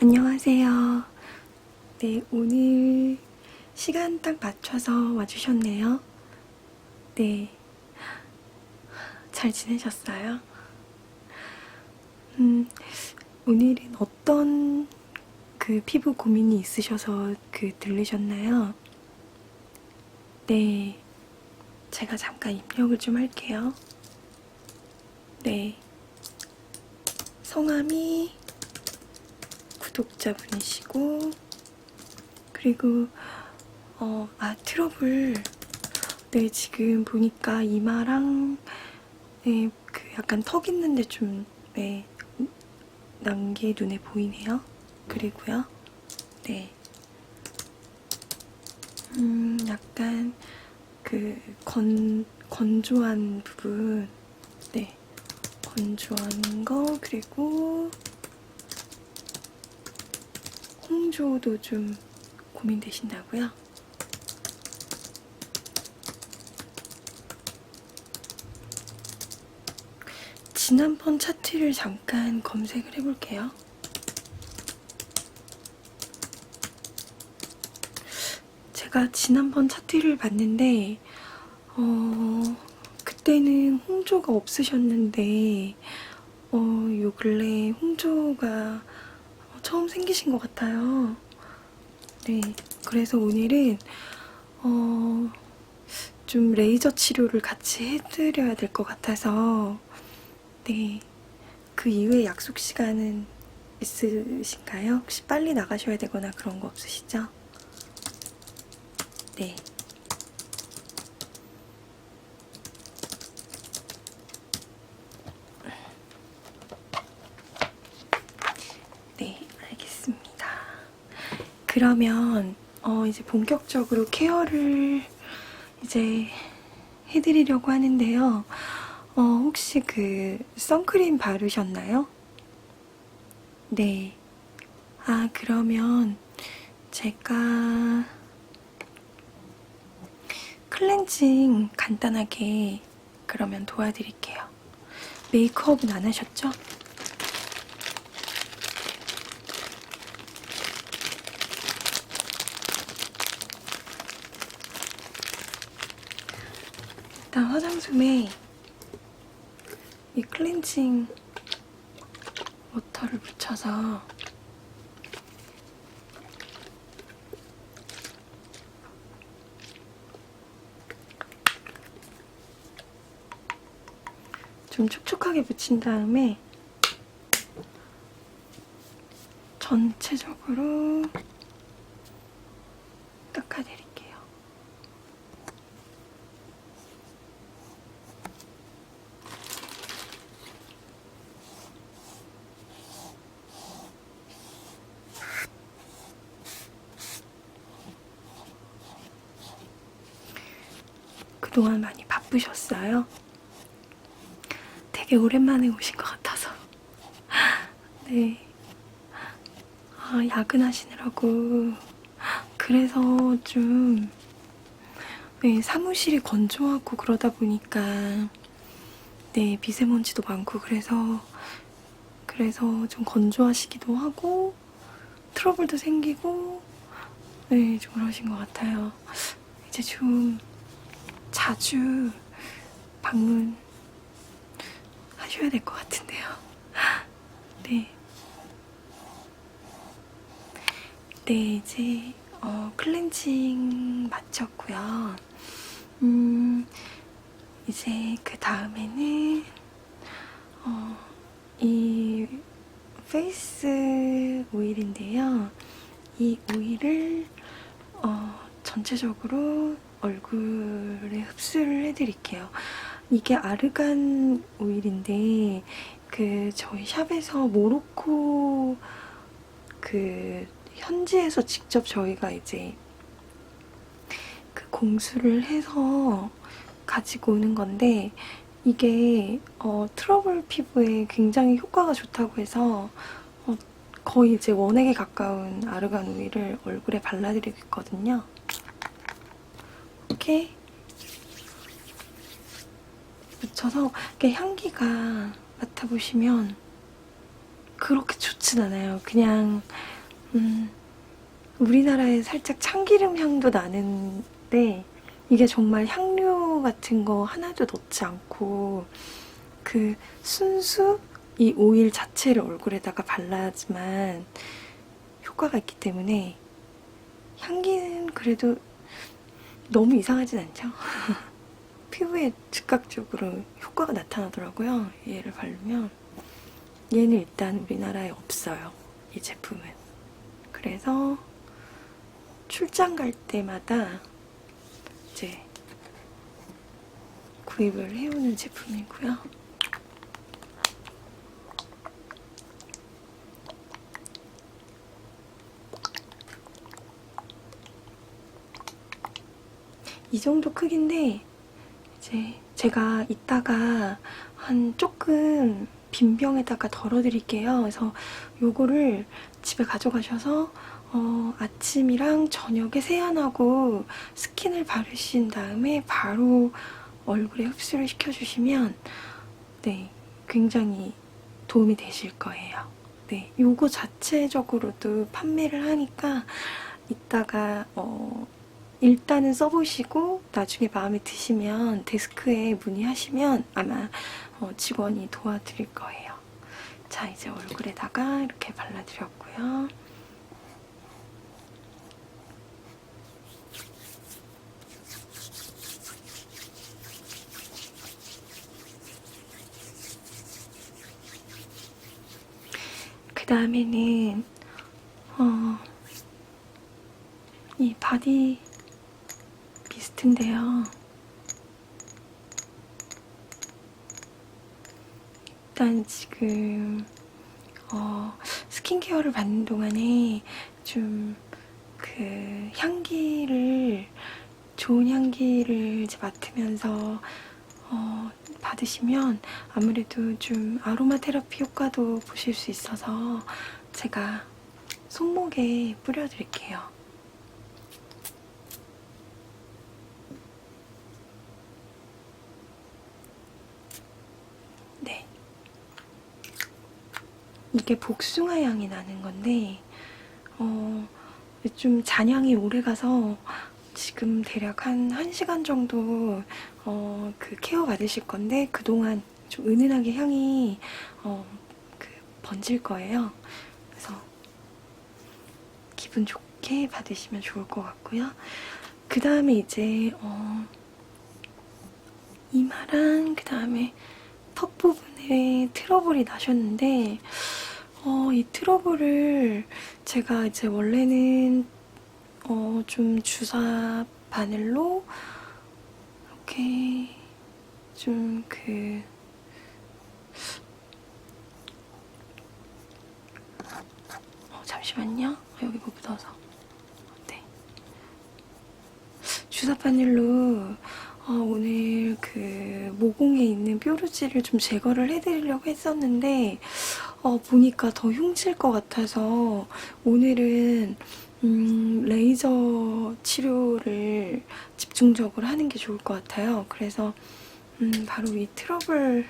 안녕하세요. 네, 오늘 시간 딱 맞춰서 와주셨네요. 네. 잘 지내셨어요? 음, 오늘은 어떤 그 피부 고민이 있으셔서 그 들르셨나요? 네. 제가 잠깐 입력을 좀 할게요. 네. 성함이 구 독자분이시고, 그리고, 어, 아, 트러블. 네, 지금 보니까 이마랑, 네, 그 약간 턱 있는데 좀, 네, 난게 눈에 보이네요. 그리고요, 네. 음, 약간, 그, 건, 건조한 부분, 네. 건조한 거, 그리고, 홍조도 좀 고민되신다고요? 지난번 차트를 잠깐 검색을 해볼게요. 제가 지난번 차트를 봤는데, 어, 그때는 홍조가 없으셨는데, 어, 요 근래 홍조가 처음 생기신 것 같아요. 네. 그래서 오늘은, 어, 좀 레이저 치료를 같이 해드려야 될 것 같아서, 네. 그 이후에 약속 시간은 있으신가요? 혹시 빨리 나가셔야 되거나 그런 거 없으시죠? 네. 네, 알겠습니다. 그러면 어 이제 본격적으로 케어를 이제 해드리려고 하는데요. 어 혹시 그 선크림 바르셨나요? 네. 아 그러면 제가 클렌징 간단하게 그러면 도와드릴게요. 메이크업은 안 하셨죠? 일단 화장솜에 이 클렌징 워터를 묻혀서 좀 촉촉하게 묻힌 다음에 전체적으로 닦아드릴게요. 그 동안 많이 바쁘셨어요? 되게 오랜만에 오신 것 같아서. 네. 아, 야근하시느라고. 그래서 좀, 네, 사무실이 건조하고 그러다 보니까, 네, 미세먼지도 많고 그래서, 그래서 좀 건조하시기도 하고, 트러블도 생기고, 네, 좀 그러신 것 같아요. 이제 좀 자주 방문 하셔야 될 것 같은데요. 네. 네, 이제, 어, 클렌징 마쳤고요. 음, 이제 그 다음에는, 어, 이 페이스 오일인데요. 이 오일을, 어, 전체적으로 얼굴에 흡수를 해드릴게요. 이게 아르간 오일인데 그 저희 샵에서 모로코 그 현지에서 직접 저희가 이제 그 공수를 해서 가지고 오는 건데 이게 어, 트러블 피부에 굉장히 효과가 좋다고 해서 어, 거의 이제 원액에 가까운 아르간 오일을 얼굴에 발라드리고 있거든요. 이렇게 묻혀서 이렇게 향기가 맡아보시면 그렇게 좋진 않아요. 그냥 음, 우리나라에 살짝 참기름 향도 나는데 이게 정말 향료 같은 거 하나도 넣지 않고 그 순수 이 오일 자체를 얼굴에다가 발라야지만 효과가 있기 때문에 향기는 그래도 너무 이상하진 않죠? 피부에 즉각적으로 효과가 나타나더라고요. 얘를 바르면 얘는 일단 우리나라에 없어요. 이 제품은. 그래서 출장 갈 때마다 이제 구입을 해오는 제품이고요. 이 정도 크기인데 이제 제가 이따가 한 조금 빈 병에다가 덜어드릴게요. 그래서 요거를 집에 가져가셔서 어, 아침이랑 저녁에 세안하고 스킨을 바르신 다음에 바로 얼굴에 흡수를 시켜주시면 네 굉장히 도움이 되실 거예요. 네, 요거 자체적으로도 판매를 하니까 이따가 어, 일단은 써보시고 나중에 마음에 드시면 데스크에 문의하시면 아마 어, 직원이 도와드릴 거예요. 자, 이제 얼굴에다가 이렇게 발라드렸고요. 그 다음에는 어, 이 바디 미스트인데요. 일단 지금 어, 스킨케어를 받는 동안에 좀 그 향기를 좋은 향기를 이제 맡으면서 어, 받으시면 아무래도 좀 아로마 테라피 효과도 보실 수 있어서 제가 손목에 뿌려드릴게요. 이게 복숭아 향이 나는 건데, 어, 좀 잔향이 오래 가서 지금 대략 한 1시간 정도 어, 그 케어 받으실 건데, 그동안 좀 은은하게 향이 어, 그 번질 거예요. 그래서 기분 좋게 받으시면 좋을 것 같고요. 그 다음에 이제, 어, 이마랑 그 다음에 턱 부분에 트러블이 나셨는데 어, 이 트러블을 제가 이제 원래는 어, 좀 주사 바늘로 이렇게 좀 그 어, 잠시만요. 여기 뭐 묻어서. 네. 주사 바늘로 어, 오늘 그 모공에 있는 뾰루지를 좀 제거를 해드리려고 했었는데 어, 보니까 더 흉질 것 같아서 오늘은 음, 레이저 치료를 집중적으로 하는 게 좋을 것 같아요. 그래서 음, 바로 이 트러블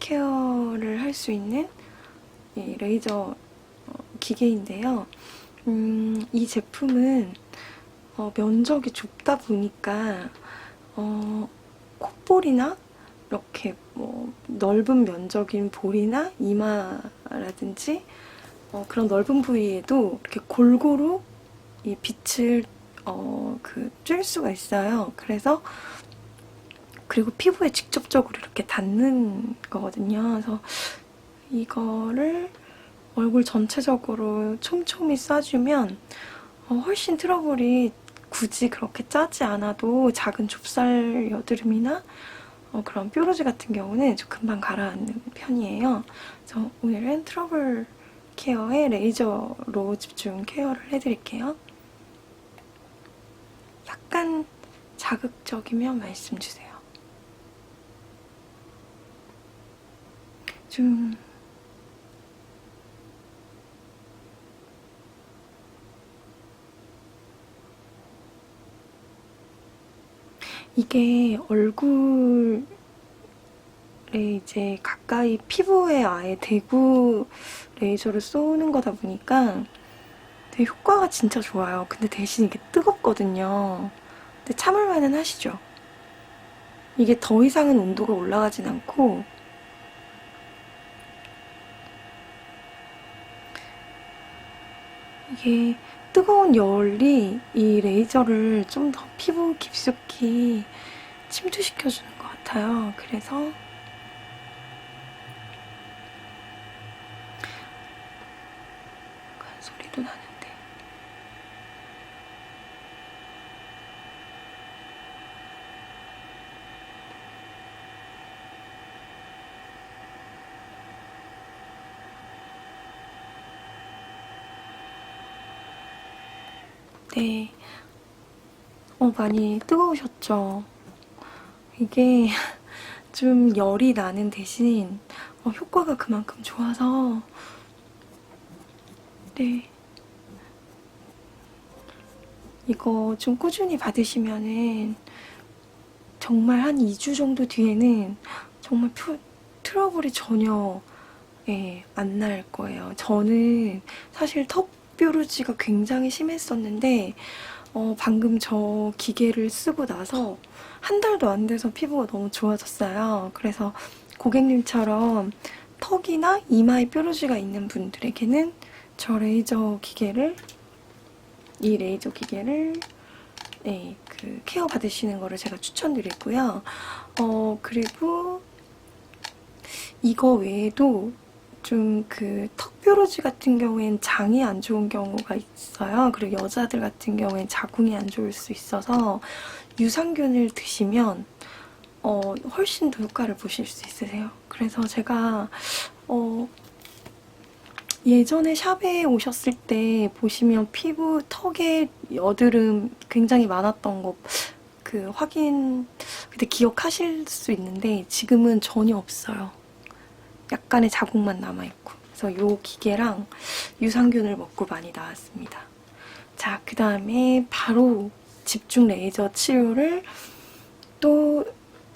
케어를 할 수 있는 이 레이저 어, 기계인데요. 음, 이 제품은 어, 면적이 좁다 보니까 어, 콧볼이나 이렇게 뭐 넓은 면적인 볼이나 이마라든지 어, 그런 넓은 부위에도 이렇게 골고루 이 빛을 어, 그쬐 수가 있어요. 그래서 그리고 피부에 직접적으로 이렇게 닿는 거거든요. 그래서 이거를 얼굴 전체적으로 촘촘히 쏴주면 어, 훨씬 트러블이 굳이 그렇게 짜지 않아도 작은 좁쌀 여드름이나 어, 그런 뾰루지 같은 경우는 좀 금방 가라앉는 편이에요. 그래서 오늘은 트러블 케어에 레이저로 집중 케어를 해드릴게요. 약간 자극적이면 말씀 주세요. 좀 이게 얼굴에 이제 가까이 피부에 아예 대구 레이저를 쏘는 거다 보니까 되게 효과가 진짜 좋아요. 근데 대신 이게 뜨겁거든요. 근데 참을만은 하시죠. 이게 더 이상은 온도가 올라가진 않고 이게 뜨거운 열이 이 레이저를 좀 더 피부 깊숙이 침투시켜주는 것 같아요. 그래서 약간 소리도 나는데 네. 어, 많이 뜨거우셨죠? 이게 좀 열이 나는 대신 어, 효과가 그만큼 좋아서 네. 이거 좀 꾸준히 받으시면은 정말 한 2주 정도 뒤에는 정말 표, 트러블이 전혀 예, 안 날 거예요. 저는 사실 턱 뾰루지가 굉장히 심했었는데 어, 방금 저 기계를 쓰고 나서 한 달도 안 돼서 피부가 너무 좋아졌어요. 그래서 고객님처럼 턱이나 이마에 뾰루지가 있는 분들에게는 저 레이저 기계를 이 레이저 기계를 네, 그 케어 받으시는 거를 제가 추천드리고요. 어, 그리고 이거 외에도 좀 그 턱뾰루지 같은 경우엔 장이 안 좋은 경우가 있어요. 그리고 여자들 같은 경우엔 자궁이 안 좋을 수 있어서 유산균을 드시면 어, 훨씬 더 효과를 보실 수 있으세요. 그래서 제가 어, 예전에 샵에 오셨을 때 보시면 피부 턱에 여드름 굉장히 많았던 거 그 확인 그때 기억하실 수 있는데 지금은 전혀 없어요. 약간의 자국만 남아있고 그래서 이 기계랑 유산균을 먹고 많이 나왔습니다. 자, 그 다음에 바로 집중 레이저 치료를 또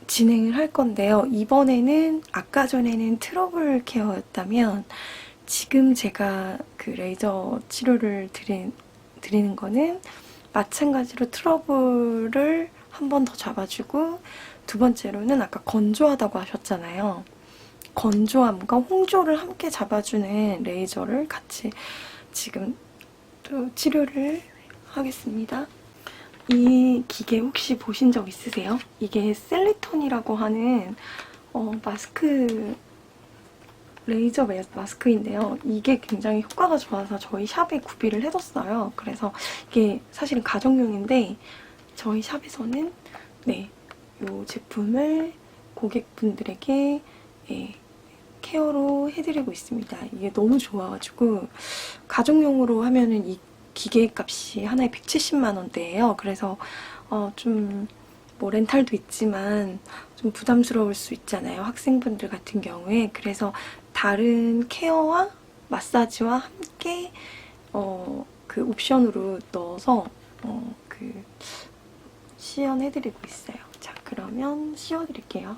진행을 할 건데요. 이번에는 아까 전에는 트러블 케어였다면 지금 제가 그 레이저 치료를 드린, 드리는 거는 마찬가지로 트러블을 한 번 더 잡아주고 두 번째로는 아까 건조하다고 하셨잖아요. 건조함과 홍조를 함께 잡아주는 레이저를 같이 지금 또 치료를 하겠습니다. 이 기계 혹시 보신 적 있으세요? 이게 셀리톤이라고 하는 어, 마스크 레이저 마스크인데요. 이게 굉장히 효과가 좋아서 저희 샵에 구비를 해뒀어요. 그래서 이게 사실은 가정용인데 저희 샵에서는 네, 이 제품을 고객분들에게 예, 케어로 해드리고 있습니다. 이게 너무 좋아가지고 가정용으로 하면은 이 기계 값이 하나에 170만 원대예요. 그래서 어, 좀 뭐 렌탈도 있지만 좀 부담스러울 수 있잖아요. 학생분들 같은 경우에 그래서 다른 케어와 마사지와 함께 어, 그 옵션으로 넣어서 어, 그 시연해드리고 있어요. 자, 그러면 씌워드릴게요.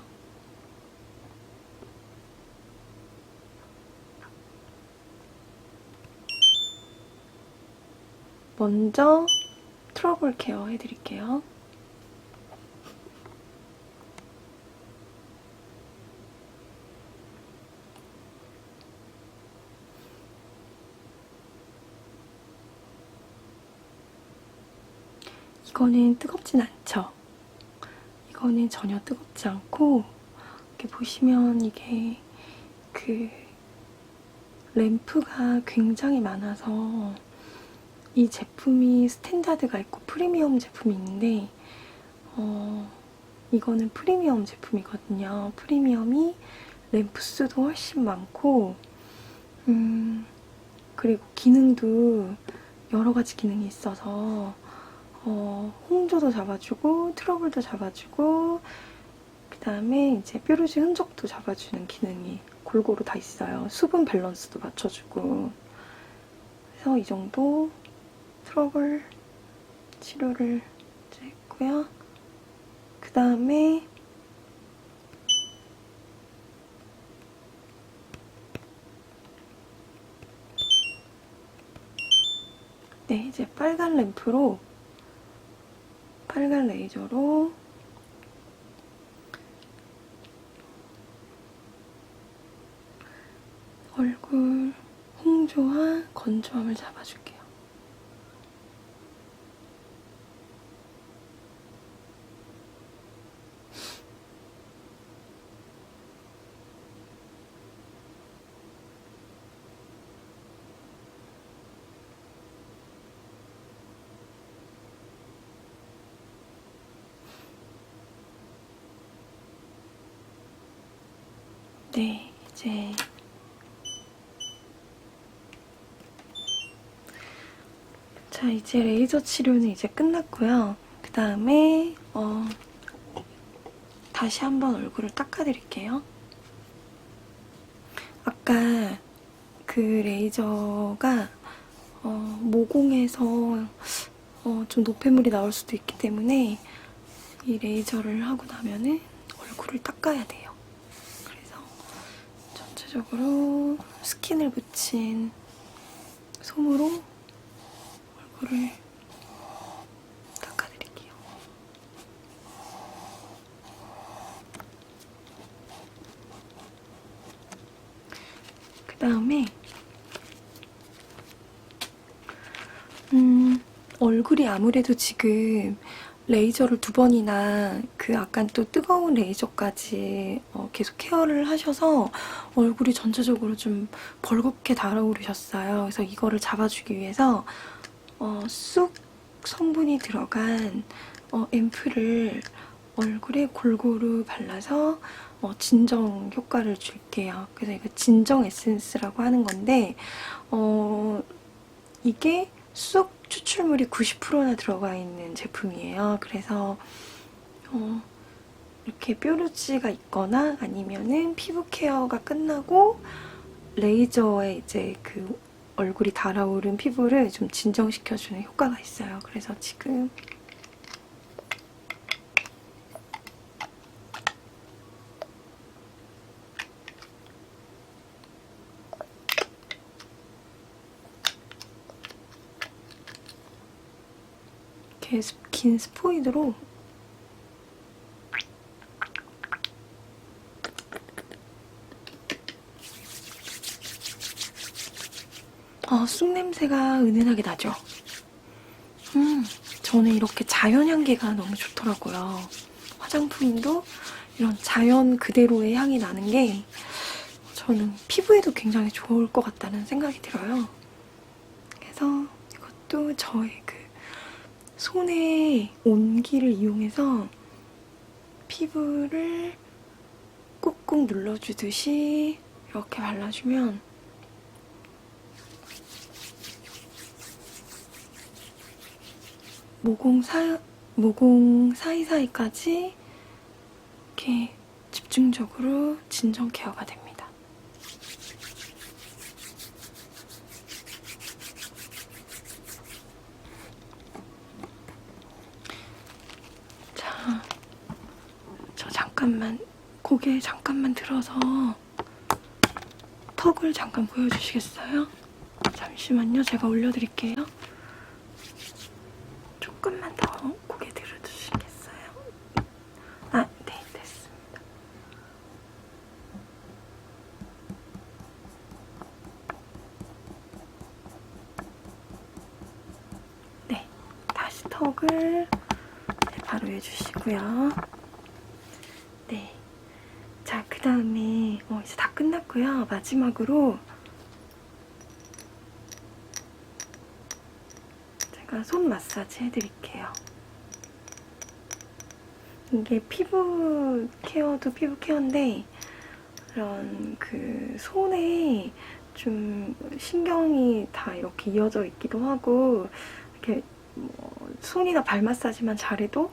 먼저 트러블 케어 해드릴게요. 이거는 뜨겁진 않죠? 이거는 전혀 뜨겁지 않고 이렇게 보시면 이게 그 램프가 굉장히 많아서 이 제품이 스탠다드가 있고 프리미엄 제품이 있는데 어, 이거는 프리미엄 제품이거든요. 프리미엄이 램프 수도 훨씬 많고 음, 그리고 기능도 여러 가지 기능이 있어서 어, 홍조도 잡아주고 트러블도 잡아주고 그 다음에 이제 뾰루지 흔적도 잡아주는 기능이 골고루 다 있어요. 수분 밸런스도 맞춰주고 그래서 이 정도 트러블 치료를 했고요. 그 다음에 네, 이제 빨간 램프로 빨간 레이저로 얼굴 홍조와 건조함을 잡아줄게요. 네, 이제 자, 이제 레이저 치료는 이제 끝났고요. 그 다음에 어, 다시 한번 얼굴을 닦아드릴게요. 아까 그 레이저가 어, 모공에서 어, 좀 노폐물이 나올 수도 있기 때문에 이 레이저를 하고 나면은 얼굴을 닦아야 돼요. 전체적으로 스킨을 붙인 솜으로 얼굴을 닦아드릴게요. 그 다음에 음, 얼굴이 아무래도 지금 레이저를 두 번이나 그 약간 또 뜨거운 레이저까지 어, 계속 케어를 하셔서 얼굴이 전체적으로 좀 벌겋게 달아오르셨어요. 그래서 이거를 잡아주기 위해서 어, 쑥 성분이 들어간 어, 앰플을 얼굴에 골고루 발라서 어, 진정 효과를 줄게요. 그래서 이거 진정 에센스라고 하는 건데 어, 이게 쑥 추출물이 90%나 들어가 있는 제품이에요. 그래서 어, 이렇게 뾰루지가 있거나 아니면은 피부 케어가 끝나고 레이저에 이제 그 얼굴이 달아오른 피부를 좀 진정시켜주는 효과가 있어요. 그래서 지금 이렇게 스- 긴 스포이드로 아, 쑥 냄새가 은은하게 나죠? 음, 저는 이렇게 자연 향기가 너무 좋더라고요. 화장품도 이런 자연 그대로의 향이 나는 게 저는 피부에도 굉장히 좋을 것 같다는 생각이 들어요. 그래서 이것도 저의 그 손의 온기를 이용해서 피부를 꾹꾹 눌러주듯이 이렇게 발라주면 모공 사 모공 사이사이까지 이렇게 집중적으로 진정 케어가 됩니다. 자, 저 잠깐만 고개 잠깐만 들어서 턱을 잠깐 보여주시겠어요? 잠시만요, 제가 올려드릴게요. 조금만 더 고개 들어주시겠어요? 아, 네, 됐습니다. 네, 다시 턱을 네, 바로 해주시고요. 네. 자, 그 다음에 어, 이제 다 끝났고요. 마지막으로 제가 손 마사지 해드릴게요. 이게 피부 케어도 피부 케어인데 이런 그 손에 좀 신경이 다 이렇게 이어져 있기도 하고 이렇게 뭐 손이나 발 마사지만 잘해도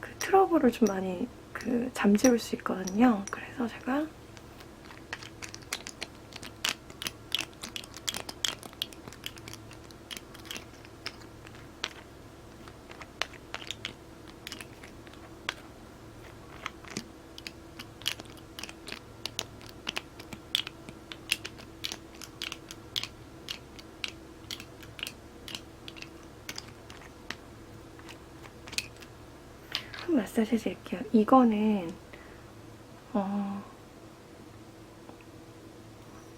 그 트러블을 좀 많이 그 잠재울 수 있거든요. 그래서 제가 마사지 해드릴게요. 이거는 어,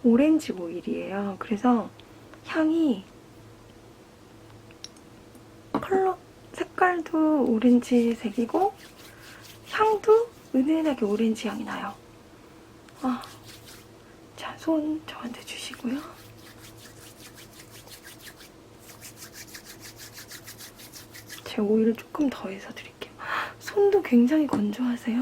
오렌지 오일이에요. 그래서 향이 컬러 색깔도 오렌지색이고 향도 은은하게 오렌지 향이 나요. 아, 자, 손 저한테 주시고요. 제가 오일을 조금 더해서 드릴게요. 손도 굉장히 건조하세요.